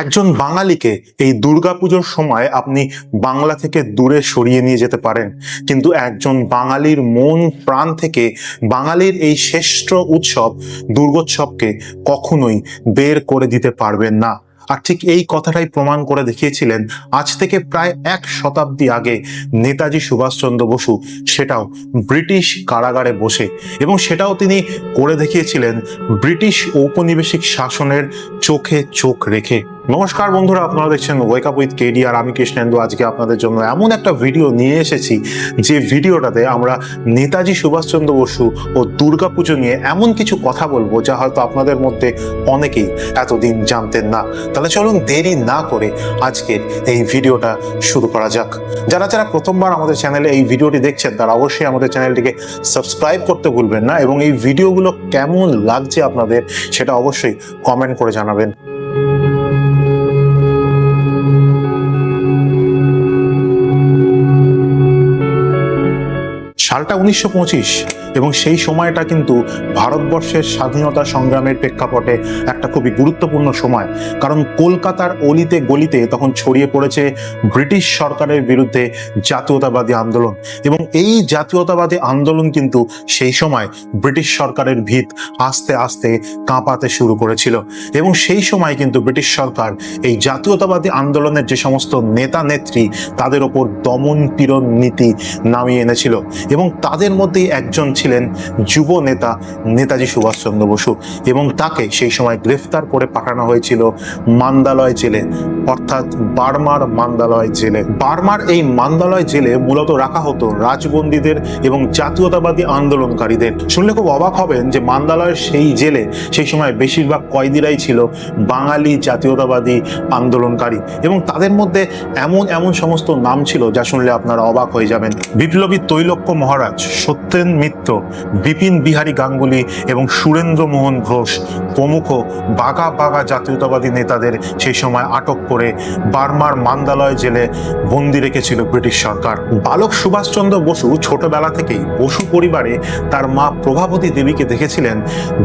একজন বাঙালিকে এই দুর্গাপুজোর সময় আপনি বাংলা থেকে দূরে সরিয়ে নিয়ে যেতে পারেন। কিন্তু একজন বাঙালির মন, প্রাণ থেকে বাঙালির এই শ্রেষ্ঠ উৎসব, দুর্গোৎসবকে কখনোই বের করে দিতে পারবেন না। আর ঠিক এই কথাটাই প্রমাণ করে দেখিয়েছিলেন আজ থেকে প্রায় এক শতাব্দী আগে নেতাজি সুভাষচন্দ্র বসু। সেটাও ব্রিটিশ কারাগারে বসে এবং সেটাও তিনি করে দেখিয়েছিলেন ব্রিটিশ ঔপনিবেশিক শাসনের চোখে চোখ রেখে। নমস্কার বন্ধুরা, আপনারা দেখছেন ওয়েক আপ উইথ কেডি আর আমি কৃষ্ণেন্দু আজকে আপনাদের জন্য এমন একটা ভিডিও নিয়ে এসেছি, যে ভিডিওটাতে আমরা নেতাজি সুভাষচন্দ্র বসু ও দুর্গাপুজো নিয়ে এমন কিছু কথা বলব, যা হয়তো আপনাদের মধ্যে অনেকেই এতদিন জানতেন না। তাহলে চলুন দেরি না করে আজকের এই ভিডিওটা শুরু করা যাক। যারা যারা প্রথমবার আমাদের চ্যানেলে এই ভিডিওটি দেখছেন, তারা অবশ্যই আমাদের চ্যানেলটিকে সাবস্ক্রাইব করতে ভুলবেন না এবং এই ভিডিওগুলো কেমন লাগছে আপনাদের, সেটা অবশ্যই কমেন্ট করে জানাবেন। সালটা উনিশশো পঁচিশ এবং সেই সময়টা কিন্তু ভারতবর্ষের স্বাধীনতা সংগ্রামের প্রেক্ষাপটে একটা খুবই গুরুত্বপূর্ণ সময়। কারণ কলকাতার অলিতে গলিতে তখন ছড়িয়ে পড়েছে ব্রিটিশ সরকারের বিরুদ্ধে জাতীয়তাবাদী আন্দোলন। এবং এই জাতীয়তাবাদী আন্দোলন কিন্তু সেই সময় ব্রিটিশ সরকারের ভিত আস্তে আস্তে কাঁপাতে শুরু করেছিল। এবং সেই সময় কিন্তু ব্রিটিশ সরকার এই জাতীয়তাবাদী আন্দোলনের যে সমস্ত নেতা নেত্রী তাদের ওপর দমন পীড়ন নীতি নামিয়ে এনেছিল। এবং তাদের মধ্যেই একজন ছিলেন যুব নেতা, নেতাজি সুভাষচন্দ্র বসু। এবং তাকে সেই সময় গ্রেফতার করে পাঠানো হয়েছিল মান্দালয় জেলে, অর্থাৎ বার্মার মান্দালয় জেলে। বার্মার এই মান্দালয় জেলে মূলত রাখা হতো রাজবন্দীদের এবং জাতীয়তাবাদী আন্দোলনকারীদের। শুনলে খুব অবাক হবেন যে মান্দালয়ের সেই জেলে সেই সময় বেশিরভাগ কয়েদিরাই ছিল বাঙালি জাতীয়তাবাদী আন্দোলনকারী। এবং তাদের মধ্যে এমন এমন সমস্ত নাম ছিল যা শুনলে আপনারা অবাক হয়ে যাবেন। বিপ্লবী তৈলক্য মহারাজ, সত্যেন মিত্র, বিপিন বিহারী গাঙ্গুলি এবং সুরেন্দ্র মোহন ঘোষ প্রমুখ বাঘা বাঘা জাতীয়তাবাদী নেতাদের সেই সময় আটক করে বার্মার মান্দালয় জেলে বন্দি রেখেছিল ব্রিটিশ সরকার। বালক সুভাষচন্দ্র বসু ছোটবেলা থেকেই বসু পরিবারে তার মা প্রভাবতী দেবীকে দেখেছিলেন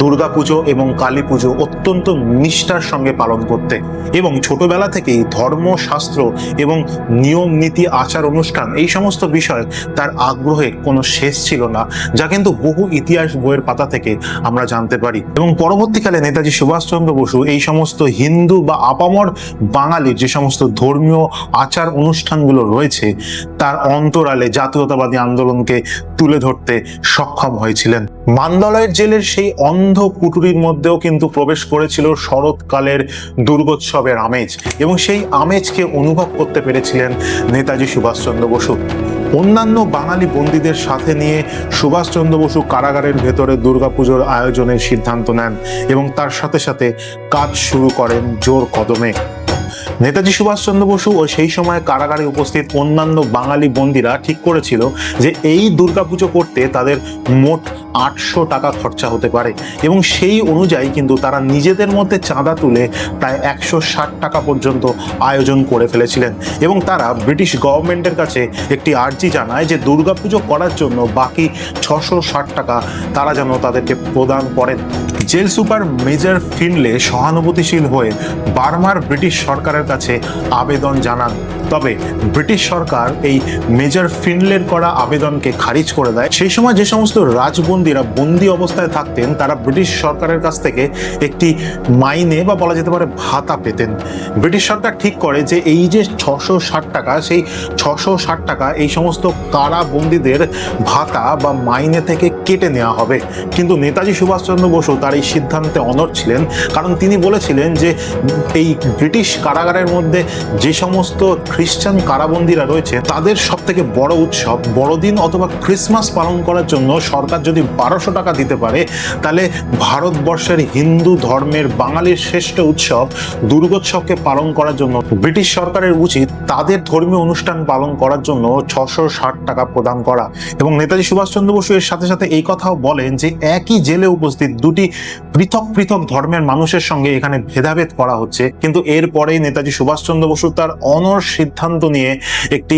দুর্গাপুজো এবং কালী পুজো অত্যন্ত নিষ্ঠার সঙ্গে পালন করতে এবং ছোটবেলা থেকেই ধর্ম, শাস্ত্র এবং নিয়ম, নীতি, আচার, অনুষ্ঠান এই সমস্ত বিষয় তার আগ্রহের কোনো শেষ ছিল না, যা কিন্তু বহু ইতিহাস বইয়ের পাতা থেকে আমরা জানতে পারি। এবং পরবর্তীকালে নেতাজি সুভাষচন্দ্র বসু এই সমস্ত হিন্দু বা আপামর বাঙালির যে সমস্ত ধর্মীয় আচার অনুষ্ঠানগুলো রয়েছে, তার অন্তরালে জাতীয়তাবাদী আন্দোলনকে তুলে ধরতে সক্ষম হয়েছিলেন। মান্দালয়ের জেলের সেই অন্ধ কুটুরির মধ্যেও কিন্তু প্রবেশ করেছিল শরৎকালের দুর্গোৎসবের আমেজ এবং সেই আমেজকে অনুভব করতে পেরেছিলেন নেতাজি সুভাষচন্দ্র বসু। অন্যান্য বাঙালি বন্দীদের সাথে নিয়ে সুভাষচন্দ্র বসু কারাগারের ভেতরে দুর্গাপুজোর আয়োজনের সিদ্ধান্ত নেন এবং তার সাথে সাথে কাজ শুরু করেন জোর কদমে। নেতাজি সুভাষচন্দ্র বসু ও সেই সময় কারাগারে উপস্থিত অন্যান্য বাঙালি বন্দীরা ঠিক করেছিল যে এই দুর্গাপুজো করতে তাদের মোট আটশো টাকা খরচা হতে পারে। এবং সেই অনুযায়ী কিন্তু তারা নিজেদের মধ্যে চাঁদা তুলে প্রায় একশো ষাট টাকা পর্যন্ত আয়োজন করে ফেলেছিলেন। এবং তারা ব্রিটিশ গভর্নমেন্টের কাছে একটি আর্জি জানায় যে দুর্গাপুজো করার জন্য বাকি ছশো ষাট টাকা তারা যেন তাদেরকে প্রদান করেন। জেল সুপার মেজর ফিনলে সহানুভূতিশীল হয়ে বার্মার ব্রিটিশ সরকারের কাছে আবেদন জানান। তবে ব্রিটিশ সরকার এই মেজর ফিনলের করা আবেদনকে খারিজ করে দেয়। সেই সময় যে সমস্ত রাজবন্দীরা বন্দি অবস্থায় থাকতেন, তারা ব্রিটিশ সরকারের কাছ থেকে একটি মাইনে বা বলা যেতে পারে ভাতা পেতেন। ব্রিটিশ সরকার ঠিক করে যে এই যে ছশো ষাট টাকা, সেই ছশো ষাট টাকা এই সমস্ত কারা বন্দীদের ভাতা বা মাইনে থেকে কেটে নেওয়া হবে। কিন্তু নেতাজি সুভাষচন্দ্র বসু তার এই সিদ্ধান্তে অনড় ছিলেন। কারণ তিনি বলেছিলেন যে এই ব্রিটিশ কারাগারের মধ্যে যে সমস্ত খ্রিস্টান কারাবন্দীরা রয়েছে, তাদের সব থেকে বড় উৎসব বড়দিন অথবা ক্রিসমাস পালন করার জন্য সরকার যদি বারোশো টাকা দিতে পারে, তাহলে ভারতবর্ষের হিন্দু ধর্মের বাঙালির শ্রেষ্ঠ উৎসব দুর্গোৎসবকে পালন করার জন্য ব্রিটিশ সরকারের উচিত তাদের ধর্মীয় অনুষ্ঠান পালন করার জন্য ছশো ষাট টাকা প্রদান করা। এবং নেতাজি সুভাষচন্দ্র বসু এর সাথে সাথে এই কথাও বলেন যে, একই জেলে উপস্থিত দুটি পৃথক পৃথক ধর্মের মানুষের সঙ্গে এখানে ভেদাভেদ করা হচ্ছে। কিন্তু এরপরেই নেতাজি সুভাষচন্দ্র বসু তার অনর সিদ্ধান্ত নিয়ে একটি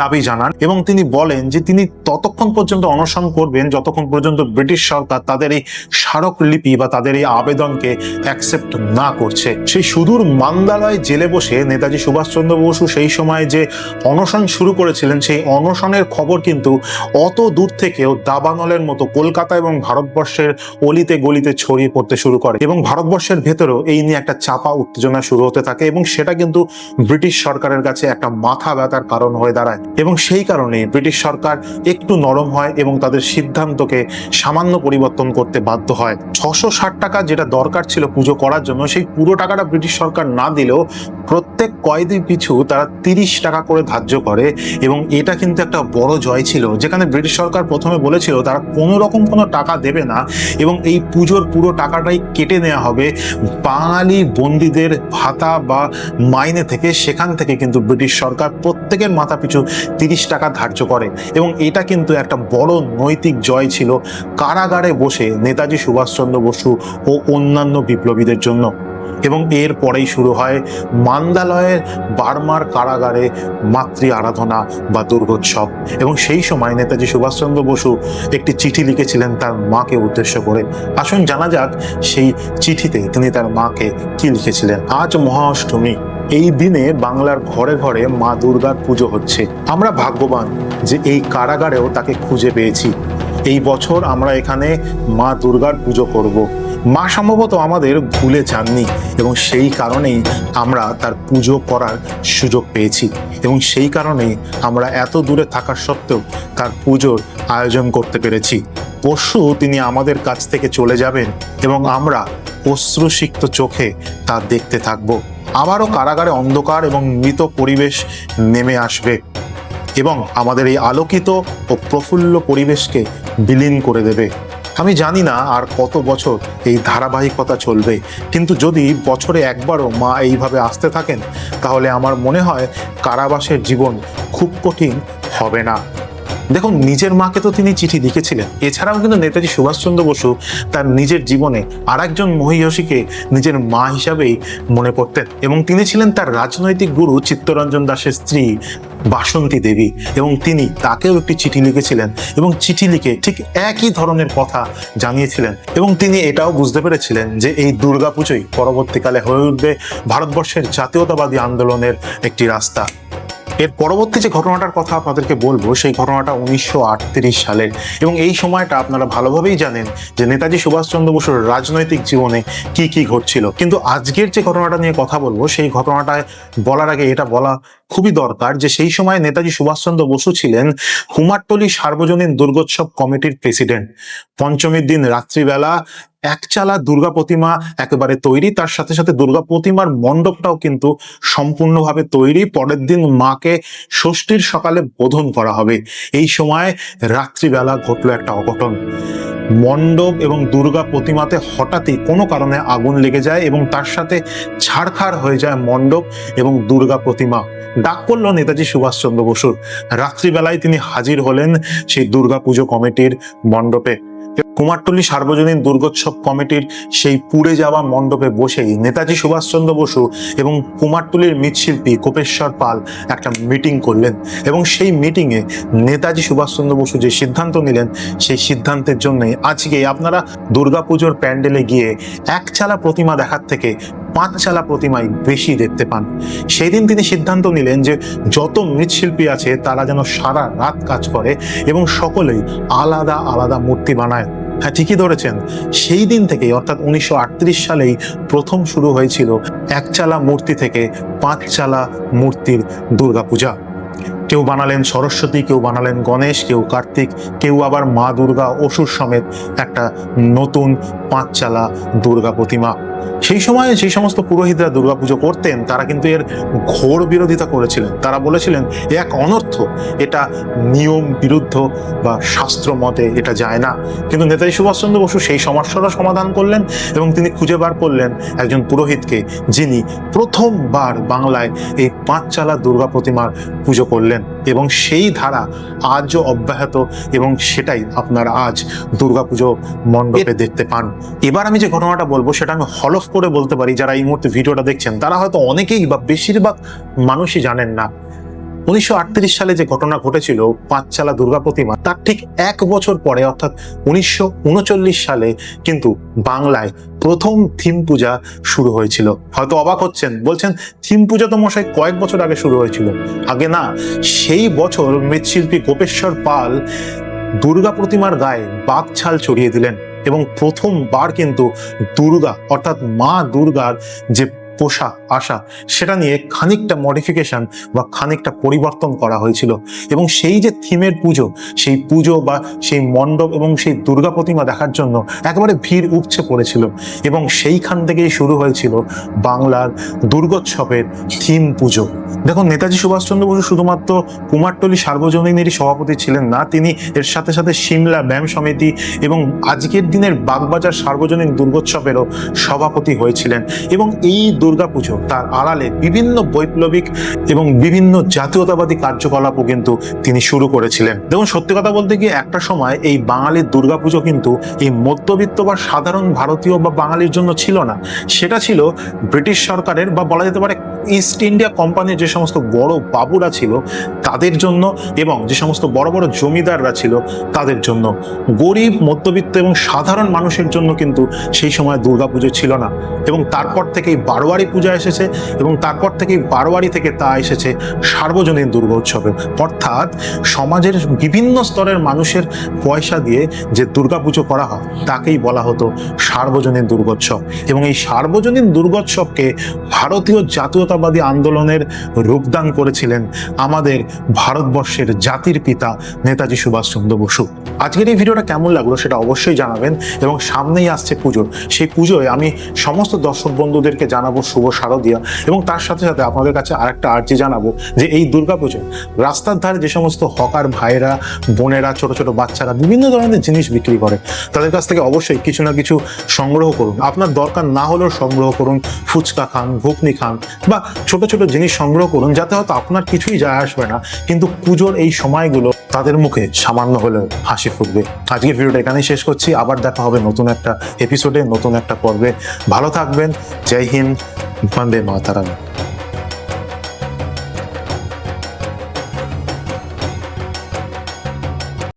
দাবি জানান এবং তিনি বলেন যে তিনি ততক্ষণ পর্যন্ত অনশন করবেন, যতক্ষণ পর্যন্ত ব্রিটিশ সরকার তাদের এই স্মারকলিপি বা তাদের এই আবেদনকে অ্যাকসেপ্ট না করছে। সেই সুদূর মান্দালয় জেলে বসে নেতাজি সুভাষচন্দ্র বসু সেই সময় যে অনশন শুরু করেছিলেন, সেই অনশনের খবর কিন্তু অত দূর থেকেও দাবানলের মতো কলকাতা এবং ভারতবর্ষের অলিতে গলিতে ছড়িয়ে পড়তে শুরু করে এবং ভারতবর্ষের ভেতরেও এই নিয়ে একটা চাপা উত্তেজনা শুরু হতে থাকে এবং সেটা কিন্তু ব্রিটিশ সরকারের কাছে একটা মাথা ব্যথার কারণ হয়ে দাঁড়ায়। এবং সেই কারণে ব্রিটিশ সরকার একটু নরম হয় এবং তাদের সিদ্ধান্তকে সামান্য পরিবর্তন করতে বাধ্য হয়। ছশো ষাট টাকা যেটা দরকার ছিল পুজো করার জন্য, সেই পুরো টাকাটা ব্রিটিশ সরকার না দিলেও প্রত্যেক কয়েদি পিছু তারা তিরিশ টাকা করে ধার্য করে এবং এটা কিন্তু একটা বড় জয় ছিল। যেখানে ব্রিটিশ সরকার প্রথমে বলেছিল, তারা কোনো রকম কোনো টাকা দেবে না এবং এই পুজোর পুরো টাকাটাই কেটে নেওয়া হবে বাঙালি বন্দীদের ভাতা বা মাইনে থেকে সেখান থেকে কিন্তু ব্রিটিশ সরকার প্রত্যেকের মাথা পিছু তিরিশ টাকা ধার্য করে এবং এটা কিন্তু একটা বড় নৈতিক জয় ছিল কারাগারে বসে নেতাজি সুভাষচন্দ্র বসু ও অন্যান্য বিপ্লবীদের জন্য। এবং এর পরেই শুরু হয় মান্দালয়ের বার্মার কারাগারে মাতৃ আরাধনা বা দুর্গোৎসব। এবং সেই সময় নেতাজি সুভাষচন্দ্র বসু একটি চিঠি লিখেছিলেন তার মাকে উদ্দেশ্য করে। আসুন জানা যাক সেই চিঠিতে তিনি তার মাকে কি লিখেছিলেন। আজ মহাষ্টমী এই দিনে বাংলার ঘরে ঘরে মা দুর্গার পুজো হচ্ছে। আমরা ভাগ্যবান যে এই কারাগারেও তাকে খুঁজে পেয়েছি। এই বছর আমরা এখানে মা দুর্গার পুজো করব। মা সম্ভবত আমাদের ভুলে যাননি এবং সেই কারণেই আমরা তার পুজো করার সুযোগ পেয়েছি এবং সেই কারণেই আমরা এত দূরে থাকার সত্ত্বেও তার পুজোর আয়োজন করতে পেরেছি। পরশু তিনি আমাদের কাছ থেকে চলে যাবেন এবং আমরা অশ্রুসিক্ত চোখে তা দেখতে থাকব। আবারও কারাগারে অন্ধকার এবং মৃত পরিবেশ নেমে আসবে এবং আমাদের এই আলোকিত ও প্রফুল্ল পরিবেশকে বিলীন করে দেবে। আমি জানি না আর কত বছর এই ধারাবাহিকতা চলবে, কিন্তু যদি বছরে একবারও মা এইভাবে আসতে থাকেন, তাহলে আমার মনে হয় কারাবাসের জীবন খুব কঠিন হবে না। দেখুন, নিজের মাকে তো তিনি চিঠি লিখেছিলেন। এছাড়াও কিন্তু নেতাজি সুভাষচন্দ্র বসু তার নিজের জীবনে আর একজন মহিষীকে নিজের মা হিসাবেই মনে করতেন এবং তিনি ছিলেন তার রাজনৈতিক গুরু চিত্তরঞ্জন দাসের স্ত্রী বাসন্তী দেবী এবং তিনি তাকেও একটি চিঠি লিখেছিলেন এবং চিঠি লিখে ঠিক একই ধরনের কথা জানিয়েছিলেন এবং তিনি এটাও বুঝতে পেরেছিলেন যে এই দুর্গাপুজোই পরবর্তীকালে হয়ে উঠবে ভারতবর্ষের জাতীয়তাবাদী আন্দোলনের একটি রাস্তা। এর পরবর্তী যে ঘটনাটার কথা আপনাদেরকে বলব, সেই ঘটনাটা উনিশশো সালের। এবং এই সময়টা আপনারা ভালোভাবেই জানেন যে নেতাজি সুভাষচন্দ্র বসুর রাজনৈতিক জীবনে কি কি ঘটছিল। কিন্তু আজকের যে ঘটনাটা নিয়ে কথা বলব, সেই ঘটনাটায় বলার আগে এটা বলা খুবই দরকার যে সেই সময় নেতাজি সুভাষচন্দ্র বসু ছিলেন কুমারটলি সার্বজনীন দুর্গোৎসব কমিটির প্রেসিডেন্ট। পঞ্চমীর দিন রাত্রিবেলা একচালা দুর্গা প্রতিমা একেবারে তৈরি, তার সাথে সাথে দুর্গা প্রতিমার মণ্ডপটাও কিন্তু সম্পূর্ণভাবে তৈরি। পরের দিন মাকে ষষ্ঠীর সকালে বোধন করা হবে। এই সময় রাত্রিবেলা ঘটলো একটা অঘটন। মণ্ডপ এবং দুর্গা প্রতিমাতে হঠাৎই কোনো কারণে আগুন লেগে যায় এবং তার সাথে ছাড়খাড় হয়ে যায় মণ্ডপ এবং দুর্গা প্রতিমা। ডাক পড়ল নেতাজি সুভাষচন্দ্র বসুর। রাত্রিবেলায় তিনি হাজির হলেন সেই দুর্গা পুজো কমিটির মণ্ডপে। কুমারটুলি সার্বজনীন দুর্গোৎসব কমিটির সেই পুড়ে যাওয়া মণ্ডপে বসেই নেতাজি সুভাষচন্দ্র বসু এবং কুমারটুলির মৃৎশিল্পী কোপেশ্বর পাল একটা মিটিং করলেন এবং সেই মিটিংয়ে নেতাজি সুভাষচন্দ্র বসু যে সিদ্ধান্ত নিলেন, সেই সিদ্ধান্তের জন্যই আজকে আপনারা দুর্গাপুজোর প্যান্ডেলে গিয়ে একচালা প্রতিমা দেখার থেকে পাঁচচালা প্রতিমাই বেশি দেখতে পান। সেই দিন তিনি সিদ্ধান্ত নিলেন যে যত মৃৎশিল্পী আছে তারা যেন সারা রাত কাজ করে এবং সকলেই আলাদা আলাদা মূর্তি বানায় হ্যাঁ ঠিকই ধরেছেন। সেই দিন থেকেই, অর্থাৎ উনিশশো সালেই প্রথম শুরু হয়েছিল একচালা মূর্তি থেকে পাঁচ চালা মূর্তির দুর্গাপূজা। কেউ বানালেন সরস্বতী, কেউ বানালেন গণেশ, কেউ কার্তিক, কেউ আবার মা দুর্গা অসুর সমেত একটা নতুন পাঁচ চালা দুর্গা প্রতিমা। সেই সময়ে সেই সমস্ত পুরোহিতরা দুর্গাপুজো করতেন, তারা কিন্তু এর ঘোর বিরোধিতা করেছিলেন। তারা বলেছিলেন এ এক অনর্থ, এটা নিয়ম বিরুদ্ধ বা শাস্ত্র মতে এটা যায় না। কিন্তু নেতাজি সুভাষচন্দ্র বসু সেই সমস্যাটা সমাধান করলেন এবং তিনি খুঁজে বার করলেন একজন পুরোহিতকে, যিনি প্রথমবার বাংলায় এই পাঁচচালা দুর্গা প্রতিমার পুজো করলেন। এবং সেই ধারা আজও অব্যাহত এবং সেটাই আপনারা আজ দুর্গাপুজো মণ্ডপে দেখতে পান। এবার আমি যে ঘটনাটা বলব সেটা আমি হলফ করে বলতে পারি যারা এই মুহূর্তে ভিডিওটা দেখছেন তারা হয়তো অনেকেই বা বেশিরভাগ মানুষই জানেন না উনিশশো আটত্রিশ সালে যে ঘটনা ঘটেছিল, পাঁচচালা দুর্গা প্রতিমা, তার ঠিক এক বছর পরে, অর্থাৎ উনিশশো উনচল্লিশ সালে কিন্তু বাংলায় প্রথম থিম পূজা শুরু হয়েছিল। হয়তো অবাক হচ্ছেন, বলছেন, থিম পূজা তো মশাই কয়েক বছর আগে শুরু হয়েছিল। আগে না, সেই বছর মৃৎশিল্পী গোপেশ্বর পাল দুর্গা প্রতিমার গায়ে বাঘ ছাল চড়িয়ে দিলেন এবং প্রথমবার কিন্তু দুর্গা, অর্থাৎ মা দুর্গার যে পোশাক আশা, সেটা নিয়ে খানিকটা মডিফিকেশন বা খানিকটা পরিবর্তন করা হয়েছিল। এবং সেই যে থিমের পুজো, সেই পুজো বা সেই মণ্ডপ এবং সেই দুর্গা প্রতিমা দেখার জন্য একেবারে ভিড় উপচে পড়েছিল। এবং সেইখান থেকেই শুরু হয়েছিল বাংলার দুর্গোৎসবের থিম পুজো। দেখুন, নেতাজি সুভাষচন্দ্র বসু শুধুমাত্র কুমারটলি সার্বজনীনেরই সভাপতি ছিলেন না, তিনি এর সাথে সাথে সিমলা ব্যায়াম সমিতি এবং আজকের দিনের বাগবাজার সার্বজনীন দুর্গোৎসবেরও সভাপতি হয়েছিলেন। এবং এই দুর্গাপুজো। তার আড়ালে বিভিন্ন বৈপ্লবিক এবং বিভিন্ন জাতীয়তাবাদী কার্যকলাপও কিন্তু তিনি শুরু করেছিলেন। দেখুন, সত্যি কথা বলতে গিয়ে একটা সময় এই বাঙালির দুর্গাপুজো কিন্তু এই মধ্যবিত্ত বা সাধারণ ভারতীয় বা বাঙালির জন্য ছিল না। সেটা ছিল ব্রিটিশ সরকারের বা বলা যেতে পারে ইস্ট ইন্ডিয়া কোম্পানির যে সমস্ত বড় বাবুরা ছিল, তাদের জন্য এবং যে সমস্ত বড় বড় জমিদাররা ছিল, তাদের জন্য। গরিব, মধ্যবিত্ত এবং সাধারণ মানুষের জন্য কিন্তু সেই সময় দুর্গাপুজো ছিল না। এবং তারপর থেকেই বারোয়ারি পূজা এসেছে এবং তারপর থেকেই বারোয়ারি থেকে তা এসেছে সার্বজনীন দুর্গোৎসবে। অর্থাৎ সমাজের বিভিন্ন স্তরের মানুষের পয়সা দিয়ে যে দুর্গাপুজো করা হয়, তাকেই বলা হতো সার্বজনীন দুর্গোৎসব। এবং এই সার্বজনীন দুর্গোৎসবকে ভারতীয় জাতীয়তাবাদী আন্দোলনের রূপদান করেছিলেন আমাদের ভারতবর্ষের জাতির পিতা নেতাজি সুভাষচন্দ্র বসু। আজকের এই ভিডিওটা কেমন লাগল সেটা অবশ্যই জানাবেন এবং সামনেই আসছে পুজো। সেই পুজোয় আমি সমস্ত দর্শক বন্ধুদেরকে জানাব শুভ শারদিয়া এবং তার সাথে সাথে আপনাদের কাছে আরেকটা আর্জি জানাব যে এই দুর্গাপুজোয় রাস্তার ধারে যে সমস্ত হকার ভাইয়েরা, বোনেরা, ছোট ছোট বাচ্চারা বিভিন্ন ধরনের জিনিস বিক্রি করে, তাদের কাছ থেকে অবশ্যই কিছু না কিছু সংগ্রহ করুন। আপনার দরকার না হলেও সংগ্রহ করুন। ফুচকা খান, ঘুগনি খান বা ছোট ছোট জিনিস সংগ্রহ করুন, যাতে হয়তো আপনার কিছুই যায় আসবে না। কিন্তু পুজোর এই সময়গুলো তাদের মুখে সামান্য হলে হাসি ফুটবে। আজকে ভিডিওটা এখানেই শেষ করছি। আবার দেখা হবে নতুন একটা এপিসোডে নতুন একটা পর্বে। ভালো থাকবেন। জয় হিন্দ। বন্দে মাতারাম।